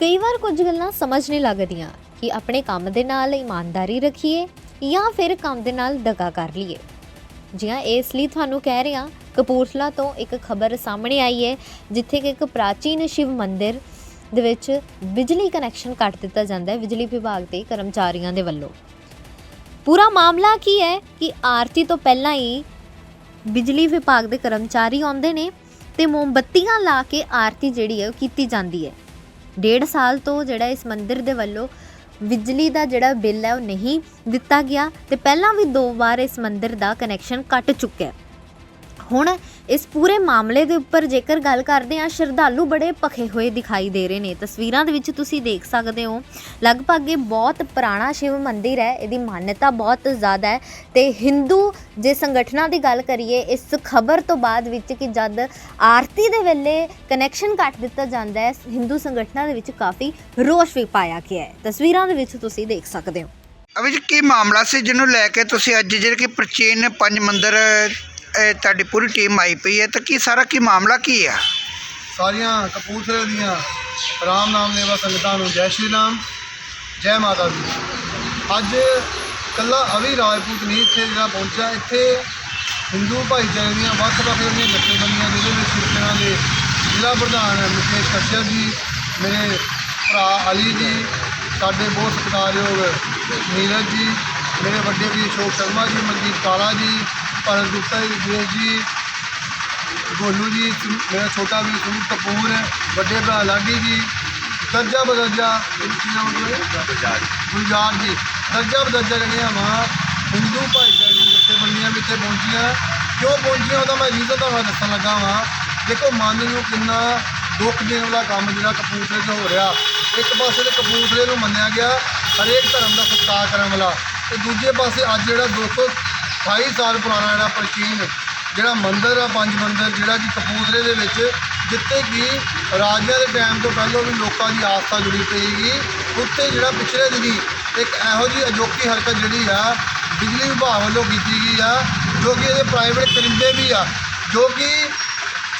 ਕਈ ਵਾਰ ਕੁਝ ਗੱਲਾਂ ਸਮਝ ਨਹੀਂ ਲੱਗਦੀਆਂ ਕਿ ਆਪਣੇ ਕੰਮ ਦੇ ਨਾਲ ਇਮਾਨਦਾਰੀ ਰੱਖੀਏ ਜਾਂ ਫਿਰ ਕੰਮ ਦੇ ਨਾਲ ਦਗਾ ਕਰ ਲਈਏ। ਜੀ ਹਾਂ ਇਸ ਲਈ ਤੁਹਾਨੂੰ ਕਹਿ ਰਿਹਾ, ਕਪੂਰਥਲਾ ਤੋਂ ਇੱਕ ਖਬਰ ਸਾਹਮਣੇ ਆਈ ਹੈ, ਜਿੱਥੇ ਕਿ ਇੱਕ ਪ੍ਰਾਚੀਨ ਸ਼ਿਵ ਮੰਦਿਰ ਦੇ ਵਿੱਚ ਬਿਜਲੀ ਕਨੈਕਸ਼ਨ ਕੱਟ ਦਿੱਤਾ ਜਾਂਦਾ ਹੈ ਬਿਜਲੀ ਵਿਭਾਗ ਦੇ ਕਰਮਚਾਰੀਆਂ ਦੇ ਵੱਲੋਂ। ਪੂਰਾ ਮਾਮਲਾ ਕੀ ਹੈ ਕਿ ਆਰਤੀ ਤੋਂ ਪਹਿਲਾਂ ਹੀ ਬਿਜਲੀ ਵਿਭਾਗ ਦੇ ਕਰਮਚਾਰੀ ਆਉਂਦੇ ਨੇ ਤੇ ਮੋਮਬੱਤੀਆਂ ਲਾ ਕੇ ਆਰਤੀ ਜਿਹੜੀ ਹੈ ਉਹ ਕੀਤੀ ਜਾਂਦੀ ਹੈ। ਡੇਢ ਸਾਲ ਤੋਂ ਜਿਹੜਾ ਇਸ ਮੰਦਿਰ ਦੇ ਵੱਲੋਂ ਬਿਜਲੀ ਦਾ ਜਿਹੜਾ ਬਿੱਲ ਹੈ ਉਹ ਨਹੀਂ ਦਿੱਤਾ ਗਿਆ ਤੇ ਪਹਿਲਾਂ ਵੀ ਦੋ ਵਾਰ ਇਸ ਮੰਦਿਰ ਦਾ ਕਨੈਕਸ਼ਨ ਕੱਟ ਚੁੱਕਿਆ ਹੁਣ ਇਸ ਪੂਰੇ ਮਾਮਲੇ ਦੇ ਉੱਪਰ ਜੇਕਰ ਗੱਲ ਕਰਦੇ ਹਾਂ, ਸ਼ਰਧਾਲੂ ਬੜੇ ਭਖੇ ਹੋਏ ਦਿਖਾਈ ਦੇ ਰਹੇ ਨੇ। ਤਸਵੀਰਾਂ ਦੇ ਵਿੱਚ ਤੁਸੀਂ ਦੇਖ ਸਕਦੇ ਹੋ, ਲਗਭਗ ਇਹ ਬਹੁਤ ਪੁਰਾਣਾ ਸ਼ਿਵ ਮੰਦਿਰ ਹੈ, ਇਹਦੀ ਮਾਨਤਾ ਬਹੁਤ ਜ਼ਿਆਦਾ ਹੈ ਤੇ ਹਿੰਦੂ ਜੇ ਸੰਗਠਨਾਂ ਦੀ ਗੱਲ ਕਰੀਏ, ਇਸ ਖਬਰ ਤੋਂ ਬਾਅਦ ਵਿੱਚ ਕਿ ਜਦ ਆਰਤੀ ਦੇ ਵੇਲੇ ਕਨੈਕਸ਼ਨ ਕੱਟ ਦਿੱਤਾ ਜਾਂਦਾ ਹੈ ਹਿੰਦੂ ਸੰਗਠਨਾਂ ਦੇ ਵਿੱਚ ਕਾਫੀ ਰੋਸ਼ ਵੀ ਪਾਇਆ ਗਿਆ ਹੈ। ਤਸਵੀਰਾਂ ਦੇ ਵਿੱਚ ਤੁਸੀਂ ਦੇਖ ਸਕਦੇ ਹੋ। ਅਭੀ ਜੀ, ਕੀ ਮਾਮਲਾ ਸੀ ਜਿਹਨੂੰ ਲੈ ਕੇ ਤੁਸੀਂ ਅੱਜ ਜਿਹੜੇ ਕਿ ਪ੍ਰਾਚੀਨ ਪੰਜ ਮੰਦਿਰ ਇਹ ਤੁਹਾਡੀ ਪੂਰੀ ਟੀਮ ਆਈ ਪਈ ਹੈ ਤਾਂ ਕੀ ਸਾਰਾ ਕੀ ਮਾਮਲਾ ਕੀ ਆ? ਸਾਰੀਆਂ ਕਪੂਰਥਲੇ ਦੀਆਂ ਰਾਮ ਨਾਮ ਲੇਵਾ ਸੰਗਤਾਂ ਨੂੰ ਜੈ ਸ਼੍ਰੀ ਰਾਮ, ਜੈ ਮਾਤਾ ਦੀ। ਅੱਜ ਕੱਲਾ ਅਵੀ ਰਾਜਪੂਤ ਨਹੀਂ ਇੱਥੇ ਜਿਹੜਾ ਪਹੁੰਚਿਆ, ਇੱਥੇ ਹਿੰਦੂ ਭਾਈਚਾਰੇ ਦੀਆਂ ਵੱਖ-ਵੱਖ ਜਿਹੜੀਆਂ ਜਥੇਬੰਦੀਆਂ ਜਿਹਦੇ ਵਿੱਚ ਸ਼ਿਵ ਦੇ ਜ਼ਿਲ੍ਹਾ ਪ੍ਰਧਾਨ ਮੁਕੇਸ਼ ਕਸ਼ਯਪ ਜੀ, ਮੇਰੇ ਭਰਾ ਅਲੀ ਜੀ, ਸਾਡੇ ਬਹੁਤ ਸਤਿਕਾਰਯੋਗ ਨੀਰਜ ਜੀ, ਮੇਰੇ ਵੱਡੇ ਵੀਰ ਅਸ਼ੋਕ ਸ਼ਰਮਾ ਜੀ ਮਨਦੀਪ ਕਾਲਾ ਜੀ ਭਰਤ ਗੁਪਤਾ ਜੀ ਵਿਜੇਸ਼ ਜੀ ਗੋਲੂ ਜੀ ਸੁਨ- ਮੇਰਾ ਛੋਟਾ ਵੀ ਸੁਨੀਲ ਕਪੂਰ ਹੈ, ਵੱਡੇ ਭਰਾ ਲਾਡੀ ਜੀ, ਦਰਜਾ ਬਦਰਜਾ, ਗੁਲਜ਼ਾਰ ਜੀ, ਦਰਜਾ ਬਦਰਜਾ ਜਿਹੜੀਆਂ ਵਾ, ਹਿੰਦੂ ਭਾਈਚਾਰੇ ਦੀ ਜਥੇਬੰਦੀਆਂ ਵੀ ਇੱਥੇ ਪਹੁੰਚੀਆਂ ਕਿਉਂ ਪਹੁੰਚੀਆਂ ਉਹਦਾ ਮੈਂ ਰੀਜ਼ਨ ਤੁਹਾਨੂੰ ਦੱਸਣ ਲੱਗਾ ਵਾਂ, ਦੇਖੋ ਮਨ ਨੂੰ ਕਿੰਨਾ ਦੁੱਖ ਦੇਣ ਵਾਲਾ ਕੰਮ ਜਿਹੜਾ ਕਪੂਰਥਲੇ 'ਚ ਹੋ ਰਿਹਾ। ਇੱਕ ਪਾਸੇ ਤੇ ਕਪੂਰਥਲੇ ਨੂੰ ਮੰਨਿਆ ਗਿਆ ਹਰੇਕ ਧਰਮ ਦਾ ਸਤਿਕਾਰ ਕਰਨ ਵਾਲਾ, ਤੇ ਦੂਜੇ ਪਾਸੇ ਅੱਜ ਜਿਹੜਾ 228 ਸਾਲ ਪੁਰਾਣਾ ਜਿਹੜਾ ਪ੍ਰਾਚੀਨ ਜਿਹੜਾ ਮੰਦਿਰ ਆ, ਪੰਜ ਮੰਦਿਰ, ਜਿਹੜਾ ਕਿ ਕਪੂਰਥਲੇ ਦੇ ਵਿੱਚ, ਜਿੱਥੇ ਕਿ ਰਾਜਿਆਂ ਦੇ ਟਾਈਮ ਤੋਂ ਪਹਿਲਾਂ ਵੀ ਲੋਕਾਂ ਦੀ ਆਸਥਾ ਜੁੜੀ ਪਈਗੀ ਉੱਤੇ ਜਿਹੜਾ ਪਿਛਲੇ ਦਿਨੀ ਇੱਕ ਇਹੋ ਜਿਹੀ ਅਜੋਕੀ ਹਰਕਤ ਜਿਹੜੀ ਆ, ਬਿਜਲੀ ਵਿਭਾਗ ਵੱਲੋਂ ਕੀਤੀ ਗਈ ਆ, ਜੋ ਕਿ ਇਹਦੇ ਪ੍ਰਾਈਵੇਟ ਕਰਿੰਦੇ ਵੀ ਆ, ਜੋ ਕਿ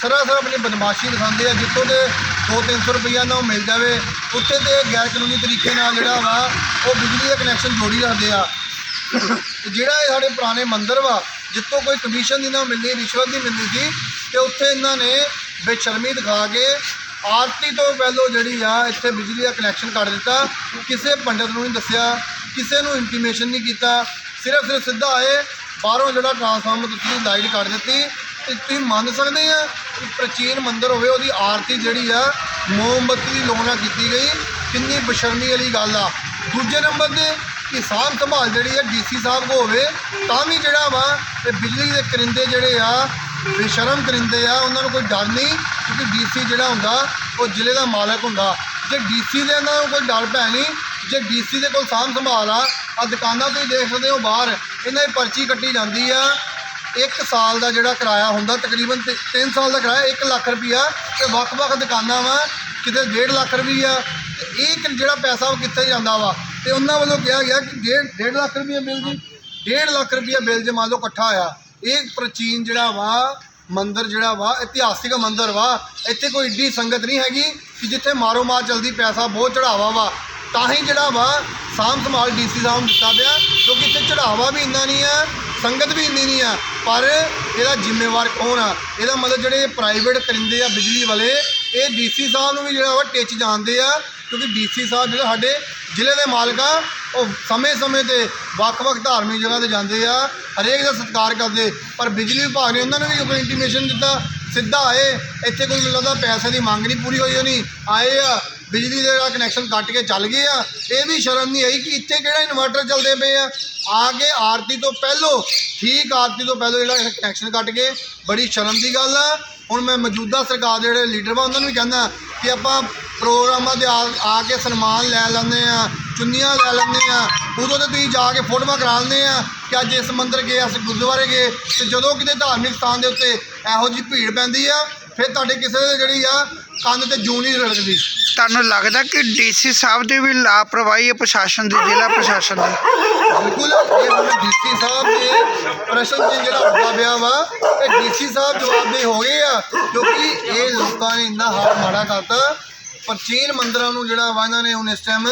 ਸਰਾਸਰ ਆਪਣੀ ਬਦਮਾਸ਼ੀ ਦਿਖਾਉਂਦੇ ਆ, ਜਿੱਥੋਂ ਦੇ 2-300 ਰੁਪਈਆ ਨਾ ਉਹ ਮਿਲ ਜਾਵੇ, ਉੱਥੇ ਤੇ ਗੈਰ ਕਾਨੂੰਨੀ ਤਰੀਕੇ ਨਾਲ ਜਿਹੜਾ ਵਾ, ਉਹ ਬਿਜਲੀ ਦਾ ਕਨੈਕਸ਼ਨ ਜੋੜੀ ਰੱਖਦੇ ਆ। ਜਿਹੜਾ ਇਹ ਸਾਡੇ ਪੁਰਾਣੇ ਮੰਦਿਰ ਵਾ, ਜਿੱਥੋਂ ਕੋਈ ਕਮਿਸ਼ਨ ਦੀ ਨਾ ਮਿਲਦੀ ਰਿਸ਼ਵਤ ਦੀ ਮਿਲਦੀ ਸੀ, ਤੇ ਉੱਥੇ ਇਹਨਾਂ ਨੇ ਬੇਸ਼ਰਮੀ ਦਿਖਾ ਕੇ ਆਰਤੀ ਤੋਂ ਪਹਿਲੋਂ ਜਿਹੜੀ ਆ, ਇੱਥੇ ਬਿਜਲੀ ਦਾ ਕਨੈਕਸ਼ਨ ਕੱਟ ਦਿੱਤਾ। ਕਿਸੇ ਪੰਡਤ ਨੂੰ ਨਹੀਂ ਦੱਸਿਆ, ਕਿਸੇ ਨੂੰ ਇੰਟੀਮੇਸ਼ਨ ਨਹੀਂ ਕੀਤਾ। ਸਿਰਫ ਸਿਰਫ ਸਿੱਧਾ ਆਏ ਬਾਹਰੋਂ ਜਿਹੜਾ ਟਰਾਂਸਫਾਰਮਰ ਤੁਸੀਂ ਲਾਈਟ ਕੱਟ ਦਿੱਤੀ, ਤੇ ਤੁਸੀਂ ਮੰਨ ਸਕਦੇ ਆ ਕਿ ਪ੍ਰਾਚੀਨ ਮੰਦਿਰ ਹੋਵੇ, ਉਹਦੀ ਆਰਤੀ ਜਿਹੜੀ ਆ, ਮੋਮਬੱਤੀ ਦੀ ਲੋੜ ਨਾਲ ਕੀਤੀ ਗਈ। ਕਿੰਨੀ ਬਸ਼ਰਮੀ ਵਾਲੀ ਗੱਲ ਆ। ਦੂਜੇ ਨੰਬਰ ਤੇ ਕਿ ਸਾਂਭ ਸੰਭਾਲ ਜਿਹੜੀ ਹੈ ਡੀਸੀ ਸਾਹਿਬ ਕੋ ਹੋਵੇ, ਤਾਂ ਵੀ ਜਿਹੜਾ ਵਾ ਇਹ ਬਿਜਲੀ ਦੇ ਕਰਿੰਦੇ ਜਿਹੜੇ ਆ, ਬੇਸ਼ਰਮ ਕਰਿੰਦੇ ਆ, ਉਹਨਾਂ ਨੂੰ ਕੋਈ ਡਰ ਨਹੀਂ, ਕਿਉਂਕਿ ਡੀਸੀ ਜਿਹੜਾ ਹੁੰਦਾ, ਉਹ ਜ਼ਿਲ੍ਹੇ ਦਾ ਮਾਲਕ ਹੁੰਦਾ। ਜੇ ਡੀਸੀ ਦੇ ਇਹਨਾਂ ਨੂੰ ਕੋਈ ਡਰ ਪੈ ਨਹੀਂ ਜੇ ਡੀਸੀ ਦੇ ਕੋਲ ਸਾਂਭ ਸੰਭਾਲ ਆ ਆ ਦੁਕਾਨਾਂ ਤੁਸੀਂ ਦੇਖ ਸਕਦੇ ਹੋ ਬਾਹਰ, ਇਹਨਾਂ ਦੀ ਪਰਚੀ ਕੱਟੀ ਜਾਂਦੀ ਆ। ਇੱਕ ਸਾਲ ਦਾ ਜਿਹੜਾ ਕਿਰਾਇਆ ਹੁੰਦਾ, ਤਕਰੀਬਨ 3 ਸਾਲ ਦਾ ਕਿਰਾਇਆ 1 ਲੱਖ ਰੁਪਈਆ ਤੇ ਵੱਖ-ਵੱਖ ਦੁਕਾਨਾਂ ਵਾ, ਕਿਤੇ 1.5 ਲੱਖ ਰੁਪਈਆ ਤੇ ਇਹ ਜਿਹੜਾ ਪੈਸਾ ਉਹ ਕਿੱਥੇ ਜਾਂਦਾ ਵਾ? ਤੇ ਉਹਨਾਂ ਵੱਲੋਂ ਕਿਹਾ ਗਿਆ ਕਿ 1.5 ਲੱਖ ਰੁਪਈਆ ਬਿੱਲ ਜੀ 1.5 ਲੱਖ ਰੁਪਈਆ ਬਿੱਲ ਜੇ ਮੰਨ ਲਓ ਇਕੱਠਾ ਆਇਆ ਇਹ ਪ੍ਰਾਚੀਨ ਜਿਹੜਾ ਵਾ, ਮੰਦਰ ਜਿਹੜਾ ਵਾ, ਇਤਿਹਾਸਿਕ ਮੰਦਰ ਵਾ, ਇੱਥੇ ਕੋਈ ਏਡੀ ਸੰਗਤ ਨਹੀਂ ਹੈਗੀ ਕਿ ਜਿੱਥੇ ਮਾਰੋ ਮਾਰ ਜਲਦੀ ਪੈਸਾ ਬਹੁਤ ਚੜਾਵਾ ਵਾ। ਤਾਂ ਹੀ ਜਿਹੜਾ ਵਾ, ਸਾਂਭ ਸੰਭਾਲ ਡੀਸੀ ਸਾਹਿਬ ਨੂੰ ਦਿੱਤਾ ਪਿਆ, ਕਿਉਂਕਿ ਇੱਥੇ ਚੜਾਵਾ ਵੀ ਇੰਨਾ ਨਹੀਂ ਆ, ਸੰਗਤ ਵੀ ਇੰਨੀ ਨਹੀਂ ਆ, ਪਰ ਇਹਦਾ ਜ਼ਿੰਮੇਵਾਰ ਕੌਣ ਆ? ਇਹਦਾ ਮਤਲਬ ਜਿਹੜੇ ਪ੍ਰਾਈਵੇਟ ਕਰਿੰਦੇ ਆ ਬਿਜਲੀ ਵਾਲੇ, ਇਹ ਡੀਸੀ ਸਾਹਿਬ ਨੂੰ ਵੀ ਜਿਹੜਾ ਵਾ ਟਿੱਚ ਜਾਣਦੇ ਆ ਕਿਉਂਕਿ ਡੀਸੀ ਸਾਹਿਬ ਜਿਹੜੇ ਸਾਡੇ ਜ਼ਿਲ੍ਹੇ ਦੇ ਮਾਲਕ ਆ, ਉਹ ਸਮੇਂ-ਸਮੇਂ ਤੇ ਵੱਖ-ਵੱਖ ਧਾਰਮਿਕ ਜਗ੍ਹਾ ਤੇ ਜਾਂਦੇ ਆ, ਹਰੇਕ ਦਾ ਸਤਿਕਾਰ ਕਰਦੇ। ਪਰ ਬਿਜਲੀ ਵਿਭਾਗ ਨੇ ਉਹਨਾਂ ਨੂੰ ਵੀ ਕੋਈ ਇੰਟੀਮੇਸ਼ਨ ਦਿੱਤਾ, ਸਿੱਧਾ ਆਏ, ਇੱਥੇ ਕੋਈ ਮੈਨੂੰ ਲੱਗਦਾ ਪੈਸੇ ਦੀ ਮੰਗ ਨਹੀਂ ਪੂਰੀ ਹੋਈ ਹੋਣੀ ਆਏ ਆ। ਬਿਜਲੀ ਦਾ ਜਿਹੜਾ ਕਨੈਕਸ਼ਨ ਕੱਟ ਕੇ ਚੱਲ ਗਏ ਆ। ਇਹ ਵੀ ਸ਼ਰਮ ਨਹੀਂ ਆਈ ਕਿ ਇੱਥੇ ਕਿਹੜਾ ਇਨਵਰਟਰ ਚੱਲਦੇ ਪਏ ਆ। ਆ ਕੇ ਆਰਤੀ ਤੋਂ ਪਹਿਲੋਂ, ਠੀਕ ਆਰਤੀ ਤੋਂ ਪਹਿਲੋਂ ਜਿਹੜਾ ਕਨੈਕਸ਼ਨ ਕੱਟ ਕੇ ਬੜੀ ਸ਼ਰਮ ਦੀ ਗੱਲ ਆ। ਹੁਣ ਮੈਂ ਮੌਜੂਦਾ ਸਰਕਾਰ ਦੇ ਜਿਹੜੇ ਲੀਡਰ ਵਾ, ਉਹਨਾਂ ਨੂੰ ਵੀ ਕਹਿੰਦਾ ਕਿ ਆਪਾਂ ਪ੍ਰੋਗਰਾਮਾਂ ਦੇ ਆ ਕੇ ਸਨਮਾਨ ਲੈ ਲੈਂਦੇ ਆ ਚੁੰਨੀਆਂ ਲੈ ਲੈਂਦੇ ਆ ਉਦੋਂ ਤੇ ਤੁਸੀਂ ਜਾ ਕੇ ਫੋਟੋਆਂ ਕਰਾ ਲੈਂਦੇ ਆ ਕਿ ਅੱਜ ਇਸ ਮੰਦਿਰ ਗਏ ਅਸੀਂ ਗੁਰਦੁਆਰੇ ਗਏ ਤੇ ਜਦੋਂ ਕਿਤੇ ਧਾਰਮਿਕ ਸਥਾਨ ਦੇ ਉੱਤੇ ਇਹੋ ਜਿਹੀ ਭੀੜ ਪੈਂਦੀ ਆ ਫਿਰ ਤੁਹਾਡੇ ਕਿਸੇ ਦੇ ਜਿਹੜੀ ਆ ਕੰਨ ਤੇ ਜੂੰ ਨਹੀਂ ਰੜਕਦੀ ਤੁਹਾਨੂੰ ਲੱਗਦਾ ਕਿ ਡੀਸੀ ਸਾਹਿਬ ਦੀ ਵੀ ਲਾਪਰਵਾਹੀ ਹੈ ਪ੍ਰਸ਼ਾਸਨ ਦੀ ਜ਼ਿਲ੍ਹਾ ਪ੍ਰਸ਼ਾਸਨ ਦੀ? ਬਿਲਕੁਲ ਇਹ ਹੁਣ ਡੀਸੀ ਸਾਹਿਬ ਦੇ ਪ੍ਰਸ਼ਨ 'ਚ ਜਿਹੜਾ ਉੱਠਦਾ ਪਿਆ ਵਾ ਇਹ ਡੀਸੀ ਸਾਹਿਬ ਜਵਾਬਦੇ ਹੋ ਗਏ ਆ ਕਿਉਂਕਿ ਇਹ ਲੋਕਾਂ ਨੇ ਇੰਨਾ ਹਾਲ ਮਾੜਾ ਕਰਤਾ। ਪ੍ਰਾਚੀਨ ਮੰਦਰਾਂ ਨੂੰ ਜਿਹੜਾ ਵਾ ਇਹਨਾਂ ਨੇ ਹੁਣ ਇਸ ਟਾਈਮ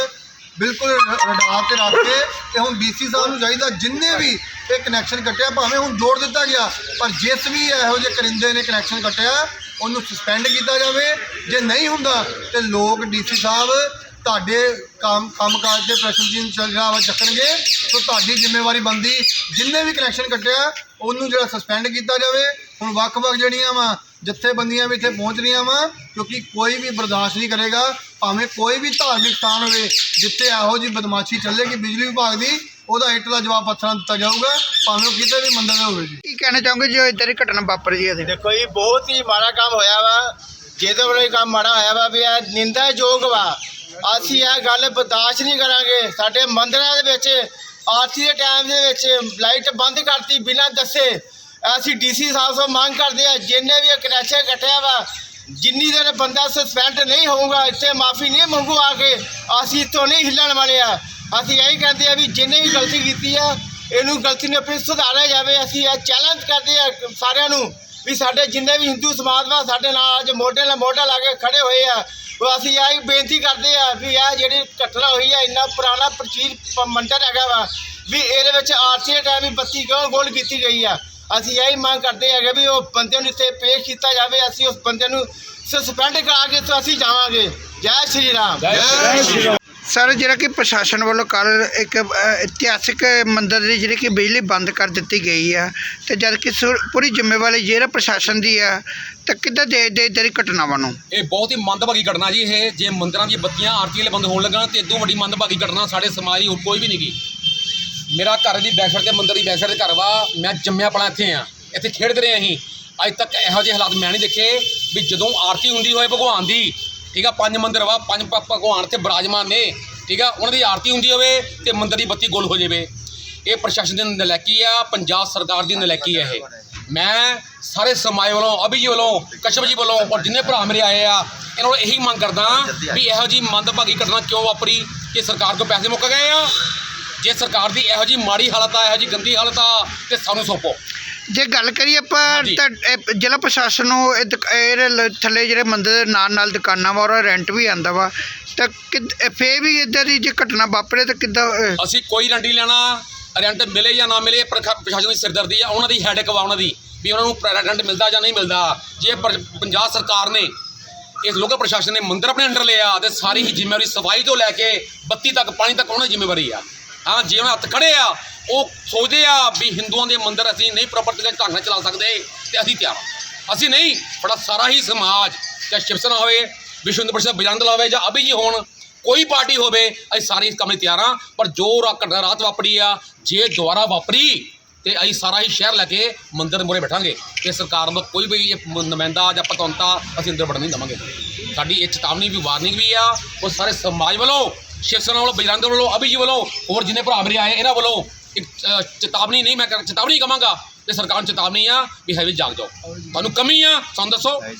ਬਿਲਕੁਲ ਰਡਾਰ ਤੇ ਰੱਖ ਕੇ ਤੇ ਹੁਣ ਡੀਸੀ ਸਾਹਿਬ ਨੂੰ ਚਾਹੀਦਾ ਜਿੰਨੇ ਵੀ ਇਹ ਕਨੈਕਸ਼ਨ ਕੱਟਿਆ ਭਾਵੇਂ ਹੁਣ ਜੋੜ ਦਿੱਤਾ ਗਿਆ ਪਰ ਜਿਸ ਵੀ ਇਹੋ ਜਿਹੇ ਕਰਿੰਦੇ ਨੇ ਕਨੈਕਸ਼ਨ ਕੱਟਿਆ ਉਹਨੂੰ ਸਸਪੈਂਡ ਕੀਤਾ ਜਾਵੇ। ਜੇ ਨਹੀਂ ਹੁੰਦਾ, ਤੇ ਲੋਕ ਡੀਸੀ ਸਾਹਿਬ ਤੁਹਾਡੇ ਕੰਮ ਕੰਮਕਾਜ ਦੇ ਪ੍ਰਸ਼ਨ ਜੀ ਜਿਹੜਾ ਵਾ ਚੱਕਣਗੇ। ਸੋ ਤੁਹਾਡੀ ਜ਼ਿੰਮੇਵਾਰੀ ਬੰਦੀ ਜਿੰਨੇ ਵੀ ਕਨੈਕਸ਼ਨ ਕੱਟਿਆ, ਉਹਨੂੰ ਜਿਹੜਾ ਸਸਪੈਂਡ ਕੀਤਾ ਜਾਵੇ। ਹੁਣ ਵੱਖ-ਵੱਖ ਜਿਹੜੀਆਂ ਵਾ ਜਥੇਬੰਦੀਆਂ ਵੀ ਇੱਥੇ ਪਹੁੰਚ ਰਹੀਆਂ ਵਾ ਕਿਉਂਕਿ ਕੋਈ ਵੀ ਬਰਦਾਸ਼ਤ ਨਹੀਂ ਕਰੇਗਾ ਭਾਵੇਂ ਕੋਈ ਵੀ ਧਾਰਮਿਕ ਸਥਾਨ ਹੋਵੇ ਜਿੱਥੇ ਇਹੋ ਜਿਹੀ ਬਦਮਾਸ਼ੀ ਚੱਲੇਗੀ ਬਿਜਲੀ ਵਿਭਾਗ ਦੀ ਉਹਦਾ ਇੱਟ ਦਾ ਜਵਾਬ ਪੱਥਰਾਂ ਦਿੱਤਾ ਜਾਊਗਾ ਭਾਵੇਂ ਉਹ ਕਿਤੇ ਵੀ ਮੰਦਰ ਦਾ ਹੋਵੇ ਜੀ। ਕੀ ਕਹਿਣਾ ਚਾਹੋਗੇ ਜੋ ਇਦਾਂ ਦੀ ਘਟਨਾ ਵਾਪਰ ਜੀ ਇਹਦੇ ਦੇਖੋ ਜੀ ਬਹੁਤ ਹੀ ਮਾੜਾ ਕੰਮ ਹੋਇਆ ਵਾ ਜਿਹਦੇ ਵੱਲੋਂ ਇਹ ਕੰਮ ਮਾੜਾ ਹੋਇਆ ਵਾ ਵੀ ਇਹ ਨਿੰਦਾਯੋਗ ਵਾ। ਅਸੀਂ ਇਹ ਗੱਲ ਬਰਦਾਸ਼ਤ ਨਹੀਂ ਕਰਾਂਗੇ। ਸਾਡੇ ਮੰਦਰਾਂ ਦੇ ਵਿੱਚ ਆਰਤੀ ਦੇ ਟਾਈਮ ਦੇ ਵਿੱਚ ਲਾਈਟ ਬੰਦ ਕਰਤੀ ਬਿਨਾਂ ਦੱਸੇ। ਅਸੀਂ ਡੀਸੀ ਸਾਹਿਬ ਤੋਂ ਮੰਗ ਕਰਦੇ ਆ ਜਿੰਨੇ ਵੀ ਇਹ ਕਨੈਕਸ਼ਨ ਕੱਟਿਆ ਵਾ, ਜਿੰਨੀ ਦੇਰ ਬੰਦਾ ਸਸਪੈਂਡ ਨਹੀਂ ਹੋਊਗਾ, ਇੱਥੇ ਮਾਫੀ ਨਹੀਂ ਮੰਗੂ ਆ ਕੇ, ਅਸੀਂ ਇੱਥੋਂ ਨਹੀਂ ਹਿੱਲਣ ਵਾਲੇ ਆ। ਅਸੀਂ ਇਹੀ ਕਹਿੰਦੇ ਆ ਵੀ ਜਿੰਨੇ ਵੀ ਗਲਤੀ ਕੀਤੀ ਆ, ਇਹਨੂੰ ਗਲਤੀ ਨੂੰ ਫਿਰ ਸੁਧਾਰਿਆ ਜਾਵੇ। ਅਸੀਂ ਇਹ ਚੈਲੰਜ ਕਰਦੇ ਆ ਸਾਰਿਆਂ ਨੂੰ ਵੀ ਸਾਡੇ ਜਿੰਨੇ ਵੀ ਹਿੰਦੂ ਸਮਾਜ ਵਾ, ਸਾਡੇ ਨਾਲ ਅੱਜ ਮੋਢੇ ਨਾਲ ਮੋਢਾ ਲਾ ਕੇ ਖੜੇ ਹੋਏ ਆ, ਉਹ ਅਸੀਂ ਇਹ ਬੇਨਤੀ ਕਰਦੇ ਆ ਵੀ ਇਹ ਜਿਹੜੀ ਘਟਨਾ ਹੋਈ ਆ, ਇੰਨਾ ਪੁਰਾਣਾ ਪ੍ਰਚੀਨ ਪ- ਹੈਗਾ ਵਾ, ਵੀ ਇਹਦੇ ਵਿੱਚ ਆਰਸੀ ਦੇ ਟਾਈਮ ਵੀ ਬੱਤੀ ਕਿਉਂ ਗੋਲ ਕੀਤੀ ਗਈ ਆ। ਅਸੀਂ ਇਹੀ ਮੰਗ ਕਰਦੇ ਹੈਗੇ ਵੀ ਉਹ ਬੰਦੇ ਨੂੰ ਇੱਥੇ ਪੇਸ਼ ਕੀਤਾ ਜਾਵੇ ਅਸੀਂ ਉਸ ਬੰਦੇ ਨੂੰ ਸਸਪੈਂਡ ਕਰਾ ਕੇ ਤੋਂ ਅਸੀਂ ਜਾਵਾਂਗੇ। ਜੈ ਸ਼੍ਰੀ ਰਾਮ। ਸਰ ਜਿਹੜਾ ਕਿ ਪ੍ਰਸ਼ਾਸਨ ਵੱਲੋਂ ਕੱਲ ਇੱਕ ਇਤਿਹਾਸਿਕ ਮੰਦਿਰ ਦੀ ਜਿਹੜੀ ਕਿ ਬਿਜਲੀ ਬੰਦ ਕਰ ਦਿੱਤੀ ਗਈ ਆ ਤੇ ਜਦ ਕਿ ਸੁ- ਪੂਰੀ ਜ਼ਿੰਮੇਵਾਰੀ ਜਿਹੜਾ ਪ੍ਰਸ਼ਾਸਨ ਦੀ ਆ ਤਾਂ ਕਿੱਦਾਂ ਦੇ ਦੇ ਇਦਾਂ ਦੀ ਘਟਨਾਵਾਂ ਨੂੰ? ਇਹ ਬਹੁਤ ਹੀ ਮੰਦਭਾਗੀ ਘਟਨਾ ਜੀ ਇਹ ਜੇ ਮੰਦਿਰਾਂ ਦੀਆਂ ਬੱਤੀਆਂ ਆਰਤੀ ਵਾਲੇ ਬੰਦ ਹੋਣ ਲੱਗਣ ਤੇ ਇਦੋਂ ਵੱਡੀ ਮੰਦਭਾਗੀ ਘਟਨਾ ਸਾਡੇ ਸਮਾਜ ਦੀ ਹੋਰ ਕੋਈ ਵੀ ਨਹੀਂ ਗੀ ਮੇਰਾ ਘਰ ਦੀ ਬੈਕ ਸਾਈਡ ਤੇ ਮੰਦਿਰ ਦੀ ਬੈਕ ਸਾਈਡ ਤੇ ਘਰ ਵਾ, ਮੈਂ ਜੰਮਿਆ ਪਲਾ ਇੱਥੇ ਆ। ਇੱਥੇ ਖੇਡਦੇ ਰਹੇ ਅਸੀਂ। ਅੱਜ ਤੱਕ ਇਹੋ ਜਿਹੇ ਹਾਲਾਤ ਮੈਂ ਨਹੀਂ ਦੇਖੇ ਵੀ ਜਦੋਂ ਆਰਤੀ ਹੁੰਦੀ ਹੋਏ ਭਗਵਾਨ ਦੀ, ਠੀਕ ਆ, ਪੰਜ ਮੰਦਰ ਵਾ, ਪੰਜ ਭਗਵਾਨ ਤੇ ਬਰਾਜਮਾਨ ਨੇ, ਠੀਕ ਆ, ਉਹਨਾਂ ਦੀ ਆਰਤੀ ਹੁੰਦੀ ਹੋਵੇ ਤੇ ਮੰਦਰ ਦੀ ਬੱਤੀ ਗੁੱਲ ਹੋ ਜਾਵੇ। ਇਹ ਪ੍ਰਸ਼ਾਸਨ ਦੀ ਨਲੈਕੀ ਆ, ਪੰਜਾਬ ਸਰਕਾਰ ਦੀ ਨਲੈਕੀ ਆ ਇਹ। ਮੈਂ ਸਾਰੇ ਸਮਾਜ ਵੱਲੋਂ ਅਭੀ ਜੀ ਵੱਲੋਂ ਕਸ਼ਪ ਜੀ ਵੱਲੋਂ ਔਰ ਜਿੰਨੇ ਭਰਾ ਮੇਰੇ ਆਏ ਆ, ਇਹਨਾਂ ਨੂੰ ਇਹੀ ਮੰਗ ਕਰਦਾ ਵੀ ਇਹੋ ਜੀ ਮੰਦਭਾਗੀ ਘਟਨਾ ਕਿਉਂ ਵਾਪਰੀ ਕਿ ਸਰਕਾਰ ਕੋਲ ਪੈਸੇ ਮੁੱਕ ਗਏ ਆ? ਜੇ ਸਰਕਾਰ ਦੀ ਇਹੋ ਜੀ ਮਾੜੀ ਹਾਲਤ ਆ ਇਹੋ ਜੀ ਗੰਦੀ ਹਾਲਤ ਆ ਤੇ ਸਾਨੂੰ ਸੌਂਪੋ। ਜੇ ਗੱਲ ਕਰੀਏ ਆਪਾਂ ਹਾਂਜੀ। ਤਾਂ ਇਹ ਜ਼ਿਲ੍ਹਾ ਪ੍ਰਸ਼ਾਸਨ ਨੂੰ ਇਹ ਦੁਕ- ਇਹਦੇ ਲ- ਥੱਲੇ ਜਿਹੜੇ ਮੰਦਿਰ ਦੇ ਨਾਲ ਨਾਲ ਦੁਕਾਨਾਂ ਵਾ ਉਹਦਾ ਰੈਂਟ ਵੀ ਆਂਦਾ ਵਾ ਤਾਂ ਕਿੱਦ- ਇਹ ਫੇਰ ਵੀ ਇਦਾਂ ਦੀ ਜੇ ਘਟਨਾ ਵਾਪਰੇ ਤਾਂ ਕਿੱਦਾਂ ਅਸੀਂ ਕੋਈ ਰੈਂਟ ਨਹੀਂ ਲੈਣਾ ਰੈਂਟ ਮਿਲੇ ਜਾਂ ਨਾ ਮਿਲੇ ਪ੍ਰਖ- ਪ੍ਰਸ਼ਾਸਨ ਦੀ ਸਿਰਦਰਦੀ ਆ ਉਹਨਾਂ ਦੀ ਹੈਡਕ ਵਾ ਉਹਨਾਂ ਦੀ ਵੀ ਉਹਨਾਂ ਨੂੰ ਪ੍ਰ- ਰੈਂਟ ਮਿਲਦਾ ਜਾਂ ਨਹੀਂ ਮਿਲਦਾ। ਜੇ ਪਰ- ਪੰਜਾਬ ਸਰਕਾਰ ਨੇ ਇਸ ਲੋਕਲ ਪ੍ਰਸ਼ਾਸਨ ਨੇ ਮੰਦਿਰ ਆਪਣੇ ਅੰਡਰ ਲਿਆ ਤੇ ਸਾਰੀ ਹੀ ਜ਼ਿੰਮੇਵਾਰੀ ਸਫ਼ਾਈ ਤੋਂ ਲੈ ਕੇ ਬੱਤੀ ਤੱਕ ਪਾਣੀ ਤੱਕ ਉਹਨਾਂ ਦੀ ਜ਼ਿੰਮੇਵਾਰੀ ਆ। ਹਾਂ ਜੇ ਉਹਨਾਂ ਹੱਥ ਖੜੇ ਆ, ਉਹ ਸੋਚਦੇ ਆ ਵੀ ਹਿੰਦੂਆਂ ਦੇ ਮੰਦਰ ਅਸੀਂ ਨਹੀਂ ਪ੍ਰੋਪਰ ਤਰੀਕੇ ਢੰਗ ਨਾਲ ਚਲਾ ਸਕਦੇ ਤੇ ਅਸੀਂ ਤਿਆਰ ਹਾਂ। ਅਸੀਂ ਨਹੀਂ, ਬੜਾ ਸਾਰਾ ਹੀ ਸਮਾਜ ਚਾਹੇ ਸ਼ਿਵ ਸੈਨਾ ਹੋਵੇ, ਵਿਸ਼ਵ ਹਿੰਦੂ ਪਰਿਸ਼ਦ ਬਜਰੰਗ ਦਲ ਹੋਵੇ ਜਾਂ ਅਭੀ ਜੀ ਹੋਣ, ਕੋਈ ਪਾਰਟੀ ਹੋਵੇ, ਅਸੀਂ ਸਾਰੇ ਇਸ ਕੰਮ ਲਈ ਤਿਆਰ ਹਾਂ। ਪਰ ਜੋ ਰਾ- ਘਟਨਾ ਰਾਤ ਵਾਪਰੀ ਆ, ਜੇ ਦੁਬਾਰਾ ਵਾਪਰੀ, ਤੇ ਅਸੀਂ ਸਾਰਾ ਹੀ ਸ਼ਹਿਰ ਲੈ ਕੇ ਮੰਦਰ ਦੇ ਮੂਹਰੇ ਬੈਠਾਂਗੇ। ਤੇ ਸਰਕਾਰ ਦਾ ਕੋਈ ਵੀ ਇਹ ਮ- ਨੁਮਾਇੰਦਾ ਜਾਂ ਪਤਵੰਤਾ ਅਸੀਂ ਅੰਦਰ ਵੜਨ ਨਹੀਂ ਦੇਵਾਂਗੇ। ਸਾਡੀ ਇਹ ਚੇਤਾਵਨੀ ਵੀ, ਵਾਰਨਿੰਗ ਵੀ ਆ, ਉਹ ਸਾਰੇ ਸਮਾਜ ਵੱਲੋਂ ਸ਼ਿਵ ਸੈਨਾ ਵੱਲੋਂ ਬਜਰੰਗ ਵੱਲੋਂ ਅਭੀ ਜੀ ਵੱਲੋਂ ਹੋਰ ਜਿੰਨੇ ਭਰਾ ਮੇਰੇ ਆਏ ਇਹਨਾਂ ਵੱਲੋਂ ਇੱਕ ਚੇਤਾਵਨੀ ਨਹੀਂ ਮੈਂ ਚੇਤਾਵਨੀ ਕਵਾਂਗਾ ਤੇ ਸਰਕਾਰ ਨੂੰ ਚੇਤਾਵਨੀ ਆ ਵੀ ਹੈ ਵੀ ਜਾਗ ਜਾਓ। ਤੁਹਾਨੂੰ ਕਮੀ ਆ ਸਾਨੂੰ ਦੱਸੋ।